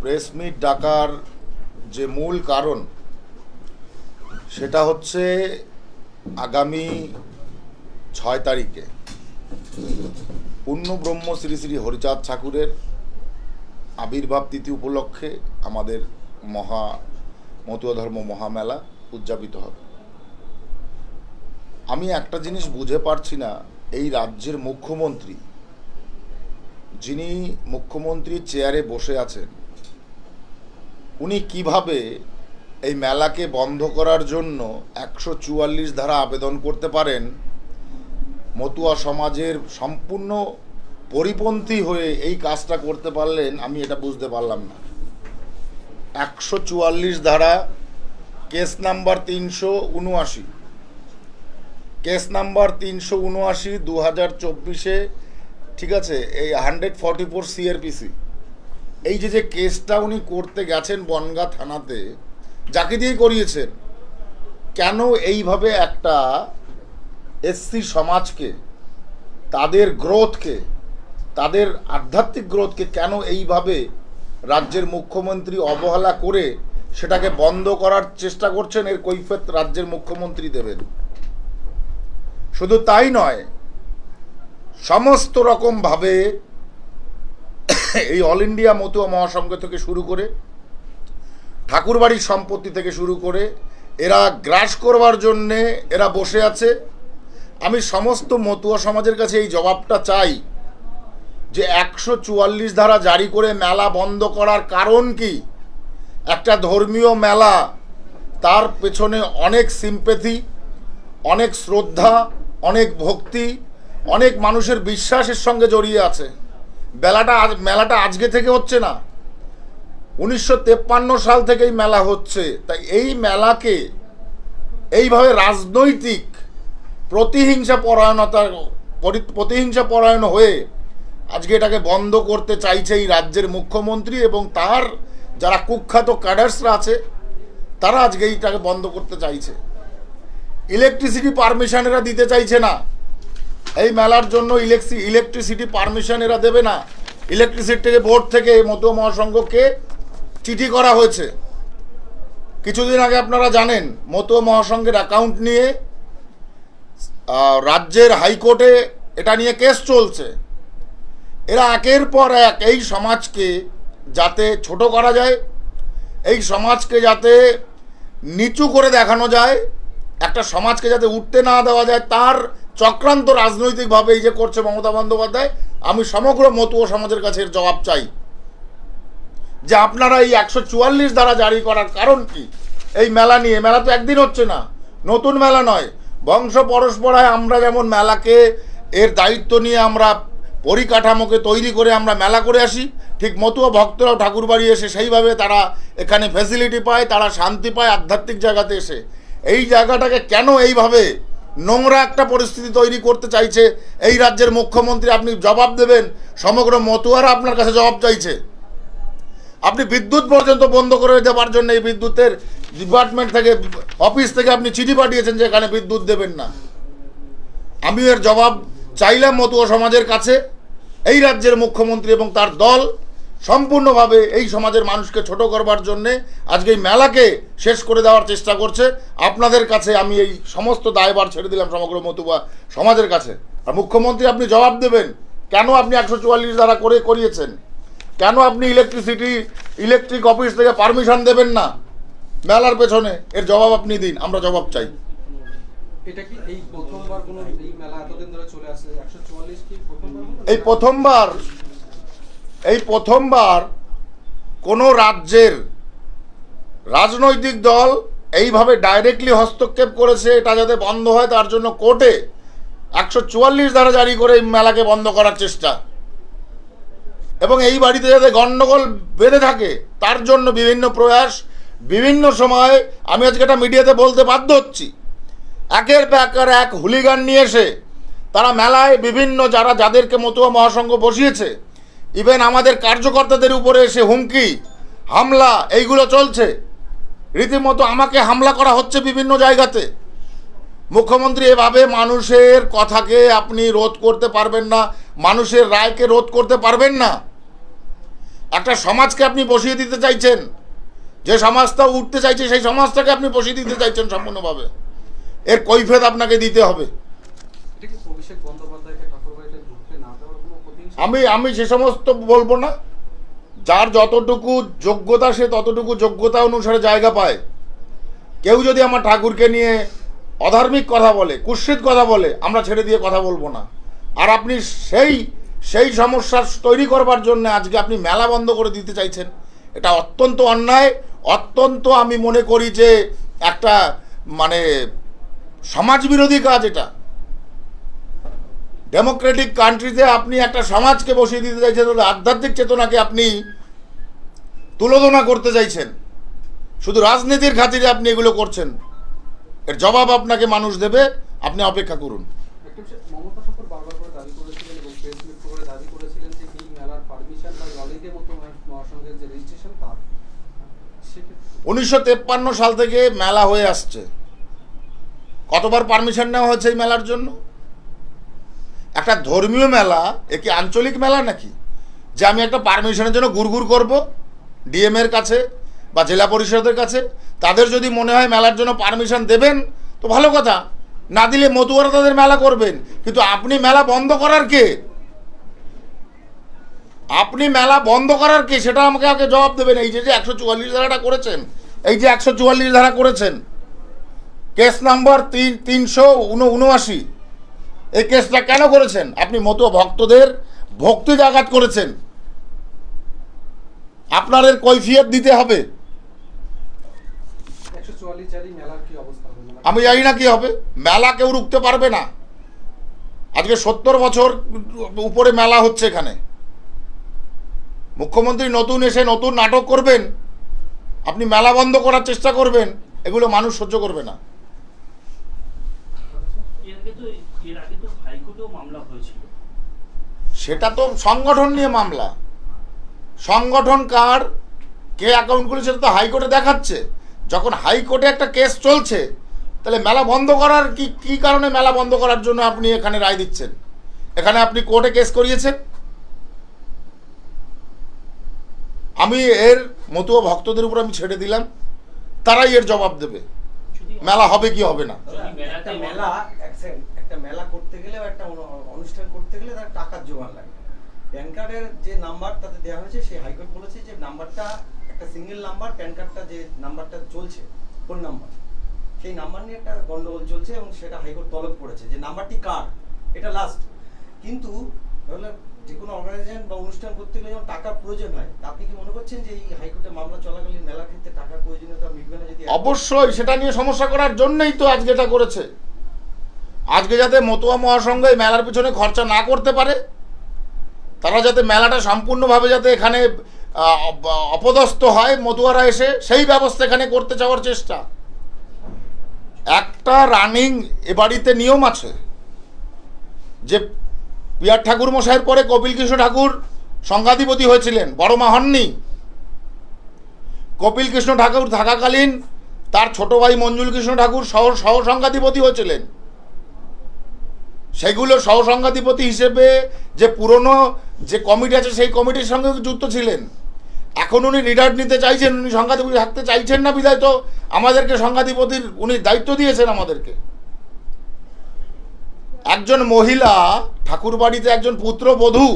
Press meet ডাকার যে মূল কারণ, সেটা হচ্ছে আগামী ছয় তারিখে পূর্ণ ব্রহ্ম শ্রী শ্রী হরিচাঁদ ঠাকুরের আবির্ভাব তিথি উপলক্ষে আমাদের মহা মতুয়া ধর্ম মহামেলা উদযাপিত হবে। আমি একটা জিনিস বুঝে পারছি না, এই রাজ্যের মুখ্যমন্ত্রী, যিনি মুখ্যমন্ত্রীর চেয়ারে বসে আছেন উনি কীভাবে এই মেলাকে বন্ধ করার জন্য একশো চুয়াল্লিশ ধারা আবেদন করতে পারেন? মতুয়া সমাজের সম্পূর্ণ পরিপন্থী হয়ে এই কাজটা করতে পারলেন, আমি এটা বুঝতে পারলাম না। একশো চুয়াল্লিশ ধারা, কেস নাম্বার তিনশো উনআশি। কেস নাম্বার তিনশো উনআশি দু হাজার চব্বিশে, ঠিক আছে, এই হান্ড্রেড ফর্টি ফোর সিআরপিসি এই যে যে কেসটা উনি করতে গেছেন বনগা থানাতে, যাকে দিয়ে করিয়েছেন? কেন এইভাবে একটা এসসি সমাজকে, তাদের গ্রোথকে, তাদের আধ্যাত্মিক গ্রোথকে কেন এইভাবে রাজ্যের মুখ্যমন্ত্রী অবহেলা করে সেটাকে বন্ধ করার চেষ্টা করছেন এর কৈফিয়ত রাজ্যের মুখ্যমন্ত্রী দেবেন? শুধু তাই নয়, সমস্ত রকমভাবে এই অল ইন্ডিয়া মতুয়া মহাসংঘ থেকে শুরু করে, ঠাকুরবাড়ির সম্পত্তি থেকে শুরু করে, এরা গ্রাস করবার জন্যে এরা বসে আছে। আমি সমস্ত মতুয়া সমাজের কাছে এই জবাবটা চাই যে একশো চুয়াল্লিশ ধারা জারি করে মেলা বন্ধ করার কারণ কি? একটা ধর্মীয় মেলা, তার পেছনে অনেক সিম্পেথি অনেক শ্রদ্ধা, অনেক ভক্তি, অনেক মানুষের বিশ্বাসের সঙ্গে জড়িয়ে আছে। বেলাটা আজ মেলাটা আজকে থেকে হচ্ছে না। উনিশশো সাল থেকেই মেলা হচ্ছে। তাই এই মেলাকে এইভাবে রাজনৈতিক প্রতিহিংসা পরায়ণতার পরি- প্রতিহিংসা পরায়ণ হয়ে আজকে এটাকে বন্ধ করতে চাইছে এই রাজ্যের মুখ্যমন্ত্রী এবং তার যারা কুখ্যাত ক্যাডার্সরা আছে, তারা আজকে এইটাকে বন্ধ করতে চাইছে। ইলেকট্রিসিটি পারমিশন এরা দিতে চাইছে না। এই মেলার জন্য ইলেকট্রি ইলেকট্রিসিটি পারমিশন এরা দেবে না। ইলেকট্রিসিটি থেকে বোর্ড থেকে মতো মহাসংঘকে চিঠি করা হয়েছে। কিছুদিন আগে আপনারা জানেন মতো মহাসংঘের অ্যাকাউন্ট নিয়ে রাজ্যের হাইকোর্টে এটা নিয়ে কেস চলছে। এরা একের পর এক এই সমাজকে যাতে ছোট করা যায়, এই সমাজকে যাতে নিচু করে দেখানো যায়, একটা সমাজকে যাতে উঠতে না দেওয়া যায়, তার চক্রান্ত রাজনৈতিকভাবে এই যে করছে মমতা বন্দ্যোপাধ্যায়, আমি সমগ্র মতুয় সমাজের কাছে এর জবাব চাই। যে আপনারা এই একশো চুয়াল্লিশ দ্বারা জারি করার কারণ কি? এই মেলা নিয়ে মেলা তো একদিন হচ্ছে না, নতুন মেলা নয়। বংশ পরস্পরায় আমরা যেমন মেলাকে, এর দায়িত্ব নিয়ে আমরা পরিকাঠামোকে তৈরি করে আমরা মেলা করে আসি, ঠিক মতুয়া ভক্তরাও ঠাকুরবাড়ি এসে সেইভাবে তারা এখানে ফ্যাসিলিটি পায়, তারা শান্তি পায়, আধ্যাত্মিক জায়গাতে এসে। এই জায়গাটাকে কেন এইভাবে নোংরা একটা পরিস্থিতি তৈরি করতে চাইছে, এই রাজ্যের মুখ্যমন্ত্রী আপনি জবাব দেবেন, সমগ্র মতুয়ারা আপনার কাছে জবাব চাইছে। আপনি বিদ্যুৎ পর্যন্ত বন্ধ করে দেওয়ার জন্য এই বিদ্যুতের ডিপার্টমেন্ট থেকে, অফিস থেকে আপনি চিঠি পাঠিয়েছেন যে এখানে বিদ্যুৎ দেবেন না। আমি এর জবাব চাইলাম মতুয়া সমাজের কাছে, এই রাজ্যের মুখ্যমন্ত্রী এবং তার দল সম্পূর্ণভাবে এই সমাজের মানুষকে ছোট করবার জন্যে আজকে এই মেলাকে শেষ করে দেওয়ার চেষ্টা করছে। আপনাদের কাছে আমি এই সমস্ত দায়ভার ছেড়ে দিলাম সমগ্র মতুয়া সমাজের কাছে। আর মুখ্যমন্ত্রী আপনি জবাব দেবেন কেন আপনি একশো চুয়াল্লিশ দ্বারা করে করিয়েছেন? কেন আপনি ইলেকট্রিসিটি ইলেকট্রিক অফিস থেকে পারমিশন দেবেন না? মেলার পেছনে এর জবাব আপনি দিন আমরা জবাব চাই। এই প্রথমবার এই প্রথমবার কোনো রাজ্যের রাজনৈতিক দল এইভাবে ডাইরেক্টলি হস্তক্ষেপ করেছে, এটা যাতে বন্ধ হয়, তার জন্য কোর্টে একশো চুয়াল্লিশ ধারা জারি করে এই মেলাকে বন্ধ করার চেষ্টা। এবং এই বাড়িতে যাতে গণ্ডগোল বেঁধে থাকে, তার জন্য বিভিন্ন প্রয়াস, বিভিন্ন সময় আমি আজকে এটা মিডিয়াতে বলতে বাধ্য হচ্ছি। একের পর একের এক হুলিগান নিয়ে এসে তারা মেলায় বিভিন্ন যারা, যাদেরকে মতুয়া মহাসংঘ বসিয়েছে ইভেন আমাদের কার্যকর্তাদের উপরে এসে হুমকি, হামলা, এইগুলো চলছে। রীতিমতো আমাকে হামলা করা হচ্ছে বিভিন্ন জায়গাতে। মুখ্যমন্ত্রী এভাবে মানুষের কথাকে আপনি রোধ করতে পারবেন না, মানুষের রায়কে রোধ করতে পারবেন না। একটা সমাজকে আপনি বসিয়ে দিতে চাইছেন, যে সমাজটা উঠতে চাইছে সেই সমাজটাকে আপনি বসিয়ে দিতে চাইছেন সম্পূর্ণভাবে। এর কৈফেদ আপনাকে দিতে হবে এটা কি অভিষেক বন্দ্যোপাধ্যায়কে ঠাকুরবাড়িতে ঢুকতে না দেওয়ার কোনো প্রতিহিংসা আমি আমি সে সমস্ত বলব না। যার যতটুকু যোগ্যতা, সে ততটুকু যোগ্যতা অনুসারে জায়গা পায়। কেউ যদি আমার ঠাকুরকে নিয়ে অধার্মিক কথা বলে, কুৎসিত কথা বলে, আমরা ছেড়ে দিয়ে কথা বলব না। আর আপনি সেই সেই সমস্যার তৈরি করবার জন্য আজকে আপনি মেলা বন্ধ করে দিতে চাইছেন। এটা অত্যন্ত অন্যায়। অত্যন্ত আমি মনে করি যে একটা মানে সমাজবিরোধী কাজ এটা। ডেমোক্রেটিক কান্ট্রিতে আপনি একটা সমাজকে বসিয়ে দিতে চাইছেন তাহলে আধ্যাত্মিক চেতনাকে আপনি তুলোধনা করতে চাইছেন। শুধু রাজনীতির খাতিরে আপনি এগুলো করছেন। এর জবাব আপনাকে মানুষ দেবে। আপনি অপেক্ষা করুন। উনিশশো তেপ্পান্ন সাল থেকে মেলা হয়ে আসছে। কতবার পারমিশন নেওয়া হয়েছে এই মেলার জন্য? একটা ধর্মীয় মেলা, এ কি আঞ্চলিক মেলা নাকি? যে আমি একটা পারমিশনের জন্য গুড়গুড় করব ডিএম এর কাছে বা জেলা পরিষদের কাছে। তাদের যদি মনে হয় মেলার জন্য পারমিশন দেবেন, তো ভালো কথা। না দিলে মতুয়ারা তাদের মেলা করবেন। কিন্তু আপনি মেলা বন্ধ করার কে? আপনি মেলা বন্ধ করার কে? সেটা আমাকে আগে জবাব দেবেন এই যে যে একশো চুয়াল্লিশ ধারাটা করেছেন, এই যে একশো চুয়াল্লিশ ধারা করেছেন কেস নাম্বার তিন, তিনশো উনআশি। এই কেসটা কেন করেছেন? আপনি মতো ভক্তদের ভক্তি জাগাত করেছেন। আপনার এর কৈফিয়ত দিতে হবে। মেলা আমি জানি না কি হবে। মেলা কেউ রুখতে পারবে না। আজকে সত্তর বছর উপরে মেলা হচ্ছে এখানে। মুখ্যমন্ত্রী নতুন এসে নতুন নাটক করবেন। আপনি মেলা বন্ধ করার চেষ্টা করবেন। এগুলো মানুষ সহ্য করবে না এর আগে তো এর আগে তো হাইকোর্টেও মামলা হয়েছিল সেটা তো সংগঠন নিয়ে মামলা। সংগঠন কার কে অ্যাকাউন্ট খুলে সেটা তো হাইকোর্টে দেখাচ্ছে। যখন হাইকোর্টে একটা কেস চলছে তাহলে মেলা বন্ধ করার কি কি কারণে মেলা বন্ধ করার জন্য আপনি এখানে রায় দিচ্ছেন? এখানে আপনি কোর্টে কেস করিয়েছেন? আমি এর মতুয়া ভক্তদের উপর আমি ছেড়ে দিলাম তারাই এর জবাব দেবে। মেলা হবে কি হবে না? একটা মেলা একটা মেলা করতে গেলে একটা অনুষ্ঠান করতে গেলে তার টাকার জোগান লাগে। প্যান কার্ডের যে নাম্বার তাতে দেওয়া হয়েছে, সেই হাইকোর্ট বলেছে যে নাম্বারটা, একটা সিঙ্গেল নাম্বার, প্যান কার্ডটা যে নাম্বারটা চলছে, ফোন নাম্বার, সেই নাম্বার নিয়ে একটা গন্ডগোল চলছে এবং সেটা হাইকোর্ট তলব করেছে যে নাম্বারটি কার, এটা লাস্ট কিন্তু যে কোনো অর্গানাইজেশন বা অনুষ্ঠান করতে গেলে যখন টাকার প্রয়োজন হয়, তা আপনি কি মনে করছেন যে এই হাইকোর্টে মামলা চলাকালীন মেলার ক্ষেত্রে টাকার প্রয়োজনীয়তা মিটবে না যদি অবশ্যই, সেটা নিয়ে সমস্যা করার জন্যই তো আজকে এটা করেছে। আজকে যাতে মতুয়া মহাসংঘ এই মেলার পিছনে খরচা না করতে পারে, তারা যাতে মেলাটা সম্পূর্ণভাবে যাতে এখানে অপদস্থ হয় মতুয়ারা এসে, সেই ব্যবস্থা এখানে করতে চাওয়ার চেষ্টা। একটা রানিং এ বাড়িতে নিয়ম আছে যে পিয়ার ঠাকুর মশাইয়ের পরে কপিল কৃষ্ণ ঠাকুর সংঘাধিপতি হয়েছিলেন, বড় মা হননি। কপিল কৃষ্ণ ঠাকুর থাকাকালীন তার ছোট ভাই মঞ্জুল কৃষ্ণ ঠাকুর সহ সহ সংঘাধিপতি হয়েছিলেন। সেগুলো সহ সংঘাধিপতি হিসেবে যে পুরনো যে কমিটি আছে, সেই কমিটির সঙ্গে যুক্ত ছিলেন। এখন উনি রিটায়ার্ড নিতে চাইছেন, উনি সংঘাধিপতি থাকতে চাইছেন না বিধায় তো আমাদেরকে সংঘাধিপতির উনি দায়িত্ব দিয়েছেন আমাদেরকে। একজন মহিলা ঠাকুর বাড়িতে একজন পুত্রবধূ,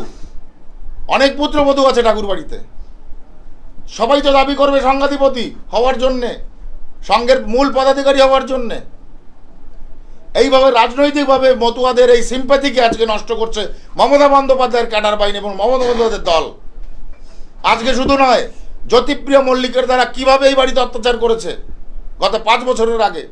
অনেক পুত্রবধূ আছে ঠাকুর বাড়িতে সবাই তো দাবি করবে সংঘাধিপতি হওয়ার জন্যে, সংঘের মূল পদাধিকারী হওয়ার জন্যে। এইভাবে রাজনৈতিকভাবে মতুয়াদের এই সিম্প্যাথিকে আজকে নষ্ট করছে মমতা বন্দ্যোপাধ্যায়ের ক্যাডার বাহিনী এবং মমতা বন্দ্যোপাধ্যায়ের দল। আজকে শুধু নয় জ্যোতিপ্রিয় মল্লিকের দ্বারা কীভাবে এই বাড়িতে অত্যাচার করেছে গত পাঁচ বছরের আগে?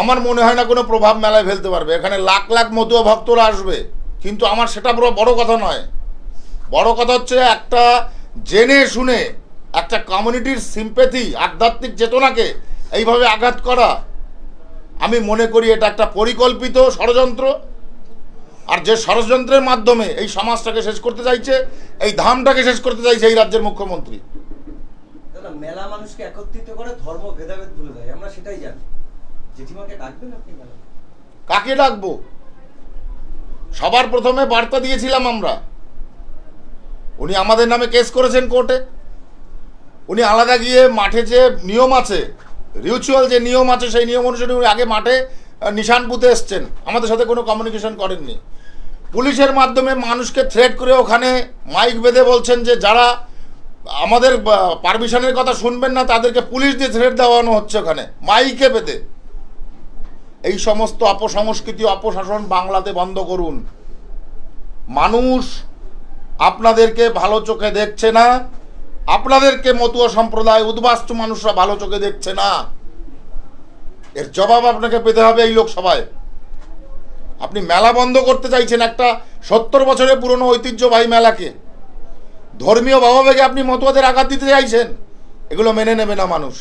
আমার মনে হয় না কোনো প্রভাব মেলায় ফেলতে পারবে। এখানে লাখ লাখ মতুয়া ভক্তরা আসবে। কিন্তু আমার সেটা বড় কথা নয়। বড় কথা হচ্ছে একটা জেনে শুনে একটা কমিউনিটির সিম্পেথি আধ্যাত্মিক চেতনাকে এইভাবে আঘাত করা আমি মনে করি এটা একটা পরিকল্পিত ষড়যন্ত্র। আর যে ষড়যন্ত্রের মাধ্যমে এই সমাজটাকে শেষ করতে চাইছে এই ধামটাকে শেষ করতে চাইছে এই রাজ্যের মুখ্যমন্ত্রী। মেলা মানুষকে একত্রিত করে ধর্ম ভেদাভেদ ভুলে দেয় আমরা সেটাই জানি। জেঠিমাকে ডাকবেন আপনি কাকে ডাকবো? সবার প্রথমে বার্তা দিয়েছিলাম আমরা। উনি আমাদের নামে কেস করেছেন কোর্টে। উনি আলাদা গিয়ে মাঠে যে নিয়ম আছে রিচুয়াল যে নিয়ম আছে, সেই নিয়ম অনুসারে উনি আগে মাঠে নিশান পুঁতে এসছেন। আমাদের সাথে কোনো কমিউনিকেশন করেননি। পুলিশের মাধ্যমে মানুষকে থ্রেট করে ওখানে মাইক বেঁধে বলছেন যে, যারা আমাদের পারমিশনের কথা শুনবেন না, তাদেরকে পুলিশ দিয়ে থ্রেট দেওয়ানো হচ্ছে ওখানে, মাইকে বেঁধে। এই সমস্ত অপসংস্কৃতি, অপশাসন বাংলাতে বন্ধ করুন। মানুষ আপনাদেরকে ভালো চোখে দেখছে না। আপনাদেরকে মতুয়া সম্প্রদায়, উদ্বাস্তু মানুষরা ভালো চোখে দেখছে না। এর জবাব আপনাকে পেতে হবে এই লোকসভায়। আপনি মেলা বন্ধ করতে চাইছেন একটা সত্তর বছরের পুরনো ঐতিহ্যবাহী মেলাকে। ধর্মীয় ভাবাবেগে আপনি মতুয়াদের আঘাত দিতে চাইছেন। এগুলো মেনে নেবে না মানুষ।